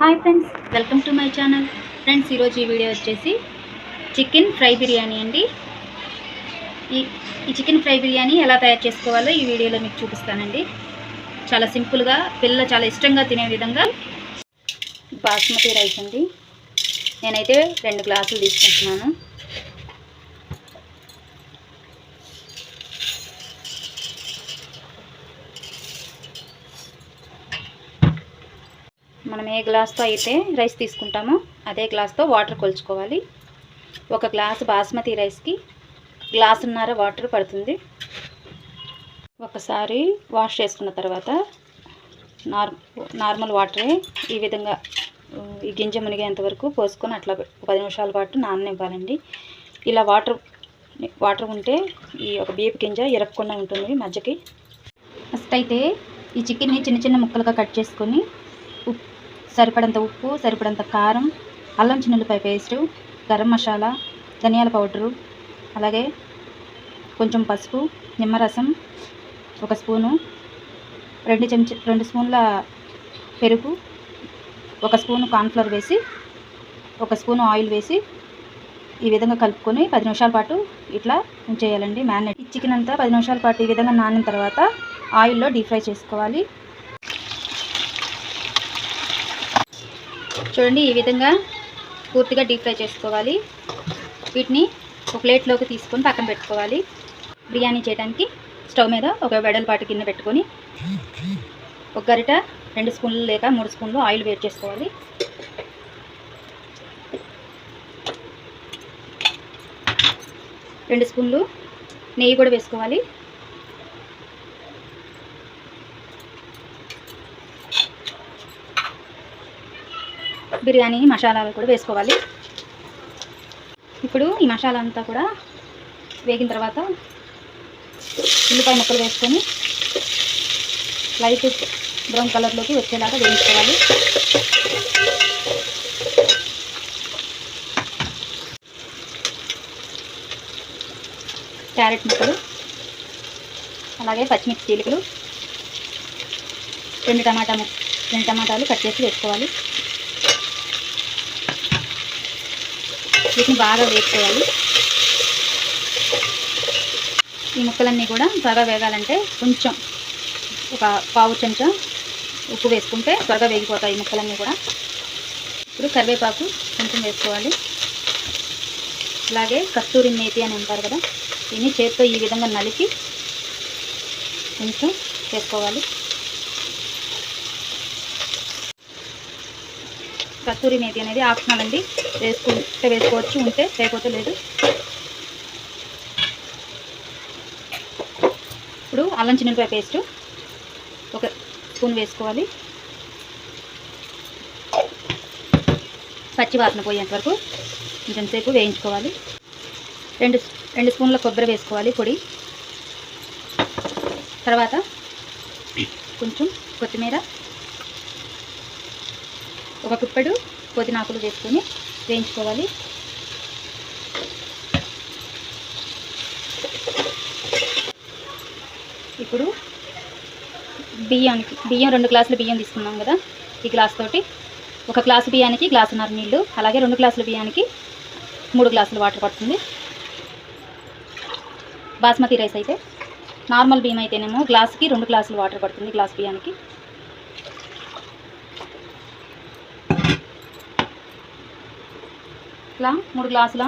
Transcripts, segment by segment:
Hi friends welcome to my channel friends ఈరోజు ఈ video వచ్చేసి చికెన్ ఫ్రై బిర్యానీ అండి. ఈ ఈ చికెన్ ఫ్రై బిర్యానీ ఎలా తయారు చేసుకోవాలో ఈ వీడియోలో మీకు చూపిస్తానండి. చాలా సింపుల్గా పిల్లలు చాలా ఇష్టంగా తినే విధంగా బాస్మతి రైస్ అండి. నేనైతే రెండు గ్లాసులు తీసుకుంటున్నాను. మనం ఏ గ్లాస్తో అయితే రైస్ తీసుకుంటామో అదే గ్లాస్తో వాటర్ కొలుచుకోవాలి. ఒక గ్లాస్ బాస్మతి రైస్కి గ్లాసున్నర వాటర్ పడుతుంది. ఒకసారి వాష్ చేసుకున్న తర్వాత నార్ నార్మల్ వాటరే ఈ విధంగా ఈ గింజ మునిగేంత వరకు పోసుకొని అట్లా పది నిమిషాల పాటు నాననివ్వాలండి. ఇలా వాటర్ వాటర్ ఉంటే ఈ ఒక బీపు గింజ ఇరగకుండా ఉంటుంది మధ్యకి. ఫస్ట్ అయితే ఈ చికెన్ని చిన్న చిన్న ముక్కలుగా కట్ చేసుకొని ఉప్పు సరిపడంత ఉప్పు సరిపడంత కారం అల్లం చిన్నులపాయ పేస్టు గరం మసాలా ధనియాల పౌడరు అలాగే కొంచెం పసుపు నిమ్మరసం ఒక స్పూను రెండు చెంచా రెండు స్పూన్ల పెరుగు ఒక స్పూను కార్న్ఫ్లవర్ వేసి ఒక స్పూను ఆయిల్ వేసి ఈ విధంగా కలుపుకొని పది నిమిషాల పాటు ఇట్లా ఉంచేయాలండి మ్యారినేట్. చికెన్ అంతా పది నిమిషాల పాటు ఈ విధంగా నానిన తర్వాత ఆయిల్లో డీప్ ఫ్రై చేసుకోవాలి. చూడండి ఈ విధంగా పూర్తిగా డీప్ ఫ్రై చేసుకోవాలి. వీటిని ఒక ప్లేట్లోకి తీసుకొని పక్కన పెట్టుకోవాలి. బిర్యానీ చేయడానికి స్టవ్ మీద ఒక వెడల్పాటి గిన్నె పెట్టుకొని ఒక గరిట రెండు స్పూన్లు లేక మూడు స్పూన్లు ఆయిల్ వేడి చేసుకోవాలి. రెండు స్పూన్లు నెయ్యి కూడా వేసుకోవాలి. బిర్యానీ మసాలాలు కూడా వేసుకోవాలి. ఇప్పుడు ఈ మసాలా అంతా కూడా వేగిన తర్వాత ఉల్లిపాయ ముక్కలు వేసుకొని లైట్ బ్రౌన్ కలర్లోకి వచ్చేలాగా వేయించుకోవాలి. క్యారెట్ ముక్కలు అలాగే పచ్చిమిర్చి చీలికలు రెండు టమాటా రెండు టమాటాలు కట్ చేసి వేసుకోవాలి. వీటిని బాగా వేసుకోవాలి ఈ ముక్కలన్నీ కూడా త్వరగా వేగాలంటే కొంచెం ఒక పావు చెంచా ఉప్పు వేసుకుంటే త్వరగా వేగిపోతాయి ఈ ముక్కలన్నీ కూడా. ఇప్పుడు కరివేపాకు కొంచెం వేసుకోవాలి. అలాగే కస్తూరి మేతి అని అంటారు కదా దీన్ని చేత్తో ఈ విధంగా నలిపి కొంచెం వేసుకోవాలి. కస్తూరి మేతి అనేది ఆప్షనల్ అండి. వేసుకుంటే వేసుకోవచ్చు ఉంటే లేకపోతే లేదు. ఇప్పుడు అల్లం చిన్నపాయ పేస్ట్. ఒక స్పూన్ వేసుకోవాలి. పచ్చి వాసన పోయేంత వరకు కొంచెం సేపు వేయించుకోవాలి. రెండు రెండు స్పూన్ల కొబ్బరి వేసుకోవాలి పొడి. తర్వాత కొంచెం కొత్తిమీర. ఒక కుప్పెడు పుదీనాకులు వేసుకొని వేయించుకోవాలి. ఇప్పుడు బియ్యానికి బియ్యం రెండు గ్లాసుల బియ్యం తీసుకున్నాం కదా ఈ గ్లాస్ తోటి. ఒక గ్లాసు బియ్యానికి గ్లాసున్నర నీళ్ళు అలాగే రెండు గ్లాసుల బియ్యానికి మూడు గ్లాసులు వాటర్ పడుతుంది. బాస్మతి రైస్ అయితే నార్మల్ బియ్యం అయితేనేమో గ్లాస్కి రెండు గ్లాసులు వాటర్ పడుతుంది గ్లాస్ బియ్యానికి. ఇట్లా మూడు గ్లాసుల?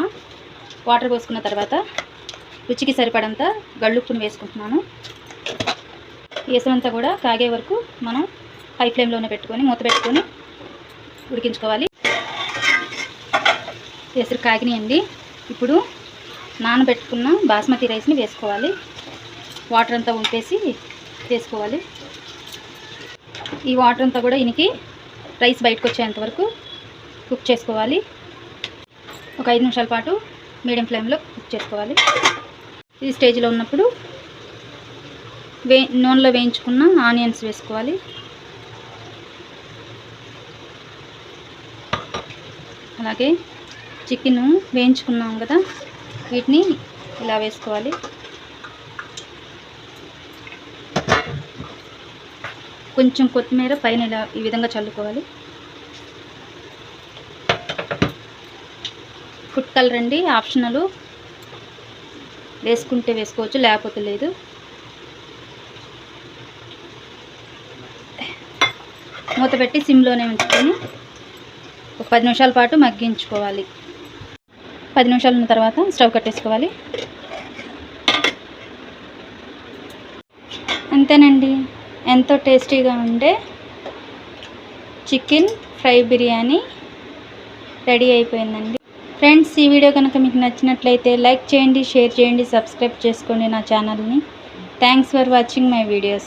వాటర్ పోసుకున్న తర్వాత రుచికి సరిపడంత గళ్ళుప్పును వేసుకుంటున్నాను. వేసినంతా కూడా కాగే వరకు మనం హై ఫ్లేమ్లోనే పెట్టుకొని మూత పెట్టుకొని ఉడికించుకోవాలి. ఎసురు కాగినాయండి. ఇప్పుడు నానబెట్టుకున్న బాస్మతి రైస్ని వేసుకోవాలి. వాటర్ అంతా ఉంపేసి వేసుకోవాలి. ఈ వాటర్ అంతా కూడా ఇనికి రైస్ బయటకు వచ్చేంత వరకు కుక్ చేసుకోవాలి. ఒక ఐదు నిమిషాల పాటు మీడియం ఫ్లేమ్లో కుక్ చేసుకోవాలి. ఈ స్టేజ్లో ఉన్నప్పుడు వే నూనెలో వేయించుకున్న ఆనియన్స్ వేసుకోవాలి. అలాగే చికెన్ వేయించుకున్నాం కదా వీటిని ఇలా వేసుకోవాలి. కొంచెం కొత్తిమీర పైన ఇలా ఈ విధంగా చల్లుకోవాలి. ఫుడ్ కలర్ అండి ఆప్షనల్. వేసుకుంటే వేసుకోవచ్చు లేకపోతే లేదు. మూత పెట్టి సిమ్లోనే ఉంచుకొని ఒక పది నిమిషాల పాటు మగ్గించుకోవాలి. పది నిమిషాలు ఉన్న తర్వాత స్టవ్ కట్టేసుకోవాలి. అంతేనండి. ఎంతో టేస్టీగా ఉండే చికెన్ ఫ్రై బిర్యానీ రెడీ అయిపోయిందండి. ఫ్రెండ్స్ ఈ వీడియో కనుక మీకు నచ్చినట్లయితే లైక్ చేయండి షేర్ చేయండి సబ్స్క్రైబ్ చేసుకోండి నా ఛానల్ని. Thanks for watching my videos